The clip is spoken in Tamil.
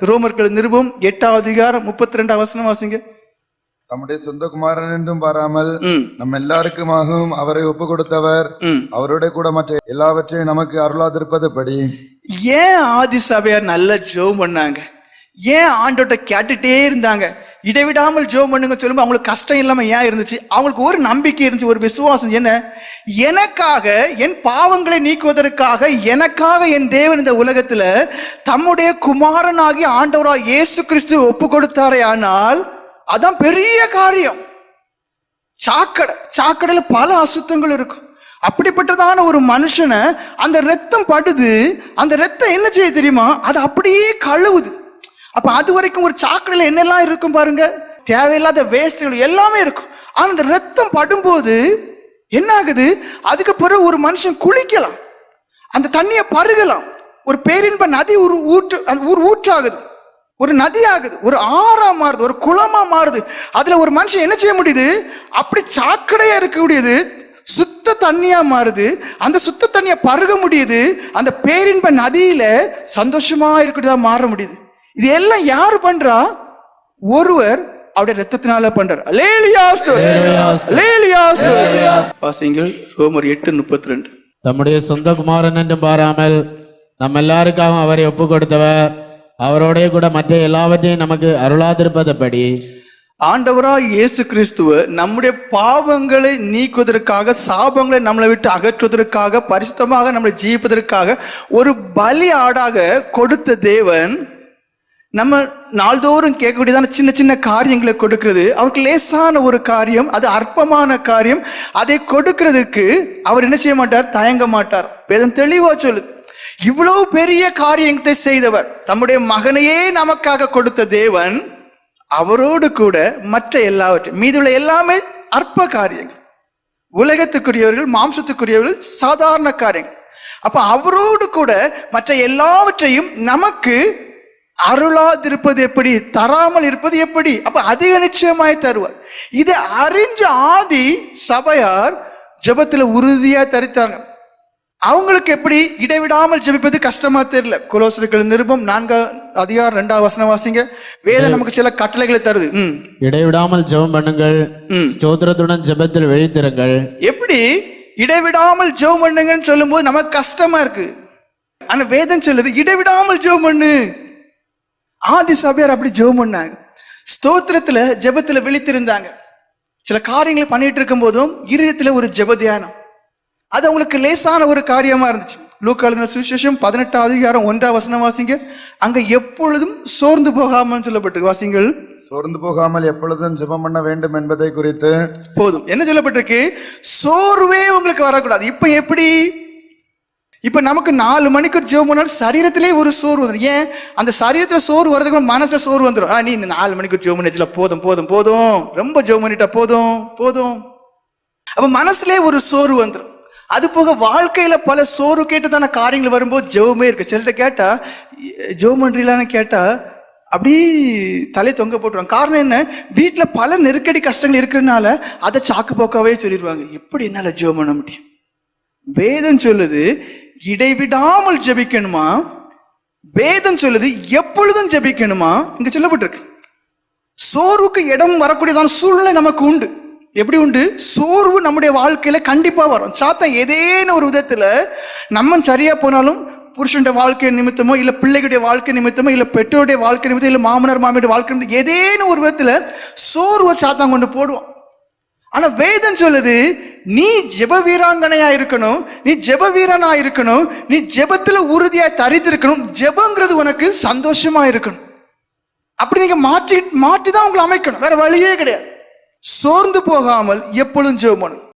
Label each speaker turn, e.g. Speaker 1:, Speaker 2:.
Speaker 1: ரோமர்கள் நிருபம் எட்டாவது அதிகாரம் முப்பத்தி ரெண்டு வசனம் வாசிங்க.
Speaker 2: தம்முடைய சொந்த குமாரன் என்றும் பாராமல்
Speaker 1: ம்.
Speaker 2: நம்ம எல்லாருக்குமாகவும் அவரை ஒப்பு கொடுத்தவர் அவரோட கூட மற்ற எல்லாவற்றையும் நமக்கு அருளாதிருப்பது படி
Speaker 1: ஏன் ஆதி சபையார் நல்ல ஜோம் பண்ணாங்க? ஏன் ஆண்டோட்ட கேட்டுட்டே இருந்தாங்க? இடைவிடாமல் ஜோம் பண்ணுங்க சொல்லும்போது அவங்களுக்கு கஷ்டம் இல்லாமல் ஏன் இருந்துச்சு? அவங்களுக்கு ஒரு நம்பிக்கை இருந்துச்சு ஒரு விசுவாசம். என்ன? எனக்காக என் பாவங்களை நீக்குவதற்காக எனக்காக என் தேவன் இந்த உலகத்தில் தம்முடைய குமாரனாகி ஆண்டவராக இயேசு கிறிஸ்து ஒப்பு கொடுத்தாரே ஆனால் அதான் பெரிய காரியம். சாக்கடை சாக்கடையில் பல அசுத்தங்கள் இருக்கும். அப்படிப்பட்டதான ஒரு மனுஷனை அந்த ரத்தம் படுது அந்த ரத்தம் என்ன செய்ய தெரியுமா? அது அப்படியே கழுவுது. அப்ப அது வரைக்கும் ஒரு சாக்கடையில் என்னெல்லாம் இருக்கும் பாருங்க? தேவையில்லாத வேஸ்ட்கள் எல்லாமே இருக்கும். ஆனா அந்த ரத்தம் படும்போது என்ன ஆகுது? அதுக்கு பிறகு ஒரு மனுஷன் குளிக்கலாம். அந்த தண்ணியை பருகலாம். ஒரு பேரின்ப நதி ஒரு ஊற்று அந்த ஊர் ஊற்றாகுது. ஒரு நதி ஆகுது. ஒரு ஆறா மாறுது. ஒரு குளமா மாறுது. அதுல ஒரு மனுஷன் என்ன செய்ய முடியுது? அப்படி சாக்கடையா இருக்கக்கூடியது சுத்த தண்ணியா மாறுது. அந்த சுத்த தண்ணியை பருக முடியுது. அந்த பேரின்ப நதியில சந்தோஷமா இருக்கக்கூடியதா மாற முடியுது. இது எல்லாம் யாரு பண்றா? ஒருவர் அவருடைய ரத்தத்தினால பண்றார். லேலியா லேலியா வாசிங்கள் ரோமர் எட்டு முப்பத்தி ரெண்டு
Speaker 3: தம்முடைய சொந்த குமாரன் என்றும் பாராமல் நம்ம எல்லாருக்காகவும் அவரை ஒப்பு கொடுத்தவர் அவரோடே கூட மற்ற எல்லாவற்றையும் நமக்கு அருளாதிருப்பதுபடி
Speaker 1: ஆண்டவராய் இயேசு கிறிஸ்துவ நம்முடைய பாவங்களை நீக்குவதற்காக சாபங்களை நம்மளை விட்டு அகற்றுவதற்காக பரிசுத்தமாக நம்மளை ஜீவிப்பதற்காக ஒரு பலி ஆடாக கொடுத்த தேவன் நம்ம நாள்தோறும் கேட்கக்கூடியதான சின்ன சின்ன காரியங்களை கொடுக்கிறது. அவருக்கு லேசான ஒரு காரியம் அது அற்பமான காரியம். அதை கொடுக்கிறதுக்கு அவர் என்ன செய்ய மாட்டார்? தயங்க மாட்டார். வேதம் தெளிவா சொல்லுது. இவ்வளவு பெரிய காரியத்தை செய்தவர் தம்முடைய மகனையே நமக்காக கொடுத்த தேவன் அவரோடு கூட மற்ற எல்லாவற்றையும் மீதுள்ள எல்லாமே அற்ப காரியங்கள். உலகத்துக்குரியவர்கள் மாம்சத்துக்குரியவர்கள் சாதாரண காரியங்கள். அப்ப அவரோடு கூட மற்ற எல்லாவற்றையும் நமக்கு அருளாதிருப்பது எப்படி? தராமல் இருப்பது எப்படி? அப்ப அதிக நிச்சயமாய் தருவார். இதை அறிஞ்ச ஆதி சபையார் ஜெபத்துல உறுதியா தரித்தாங்க. அவங்களுக்கு எப்படி? இடைவிடாமல் ஜெபிப்பது கஷ்டமா தெரியல. குலோசர்கள் நிருபம் நான்கா அதிகாரம் ரெண்டாவது வசனம் வாசிங்க. வேதம் நமக்கு சில கட்டளைகளை தருது.
Speaker 3: இடைவிடாமல் ஜெபம் பண்ணுங்கள். ஸ்தோத்திரத்துடன் ஜெபத்தில் விழித்திருங்கள்
Speaker 1: எப்படி? இடைவிடாமல் ஜெபம் பண்ணுங்கன்னு சொல்லும்போது நமக்கு கஷ்டமா இருக்கு. ஆனா வேதம் சொல்லுது இடைவிடாமல் ஜெபம் பண்ணு. ஆதி சபையார் அப்படி ஜெபம் பண்ணாங்க. ஸ்தோத்திரத்துல ஜெபத்துல விழித்திருந்தாங்க. சில காரியங்களை பண்ணிட்டு இருக்கும் போதும் இருதயத்துல ஒரு ஜெப தியானம். அது அவங்களுக்கு லேசான ஒரு காரியமா இருந்துச்சு. லூக்கா எழுதின சுவிசேஷம் பதினெட்டாம் அதிகாரம் ஒன்றாம் வசனம் வாசிங்க. அங்க எப்பொழுதும் சோர்ந்து போகாமல் சொல்லப்பட்டிருக்கு. வாசிங்கள்.
Speaker 2: சோர்ந்து போகாமல் எப்பொழுதும் ஜெபம் பண்ண வேண்டும் என்பதை குறித்து
Speaker 1: போதும். என்ன சொல்லப்பட்டிருக்கு? சோர்வே உங்களுக்கு வரக்கூடாது. இப்ப எப்படி? இப்ப நமக்கு நாலு மணிக்கு ஒரு ஜெபம் பண்ணாலும் சரீரத்திலே ஒரு சோறு வந்துடும் ஏன்? அந்த சரீரத்தில் சோறு வரதுக்கு முன்னாடி மனசுல சோறு வந்துடும் ஆ, நீ இந்த நாலு மணிக்கு ஒரு ஜெபம் பண்ணிச்சுல போதும் போதும் போதும். ரொம்ப ஜெபம் பண்ணிட்டா போதும் போதும். அப்ப மனசுலே ஒரு சோறு வந்துடும் அது போக வாழ்க்கையில பல சோறு கேட்டதான காரியங்கள் வரும்போது ஜெபமே இருக்கு. சிலர்கிட்ட கேட்டா ஜெபம் பண்றீங்களான்னு கேட்டா அப்படி தலை தொங்க போட்டுருவாங்க. காரணம் என்ன? வீட்டில் பல நெருக்கடி கஷ்டங்கள் இருக்கிறதுனால அதை சாக்கு போக்காவே சொல்லிடுவாங்க எப்படி என்னால் ஜெபம் பண்ண முடியும்? வேதம் சொல்லுது இடைவிடாமல் ஜெபிக்கணுமா? வேதம் சொல்லுது எப்பொழுதும் ஜெபிக்கணுமா? இங்க சொல்லப்பட்டிருக்கு. சோர்வுக்கு இடம் வரக்கூடியதான சூழ்நிலை நமக்கு உண்டு. எப்படி உண்டு? சோர்வு நம்முடைய வாழ்க்கையில கண்டிப்பா வரும். சாத்தம் ஏதேனும் ஒரு விதத்துல நம்ம சரியா போனாலும் புருஷனுடைய வாழ்க்கை நிமித்தமோ இல்லை பிள்ளைகளுடைய வாழ்க்கை நிமித்தமோ இல்லை பெற்றோருடைய வாழ்க்கை நிமித்தம் இல்லை மாமனார் மாமியுடைய வாழ்க்கை நிமித்தம் ஏதேனும் ஒரு விதத்தில் சோர்வை சாத்தான் கொண்டு போடுவோம் ஆனால் வேதம் சொல்லுது நீ ஜெப வீராங்கனையா இருக்கணும் நீ ஜெப வீரனா இருக்கணும் நீ ஜெபத்துல உறுதியா தரித்திருக்கணும் ஜெபங்கிறது உனக்கு சந்தோஷமா இருக்கணும். அப்படி நீங்க மாற்றி மாற்றி தான் உங்களை அமைக்கணும். வேற வழியே கிடையாது. சோர்ந்து போகாமல் எப்பொழுதும் ஜெபம்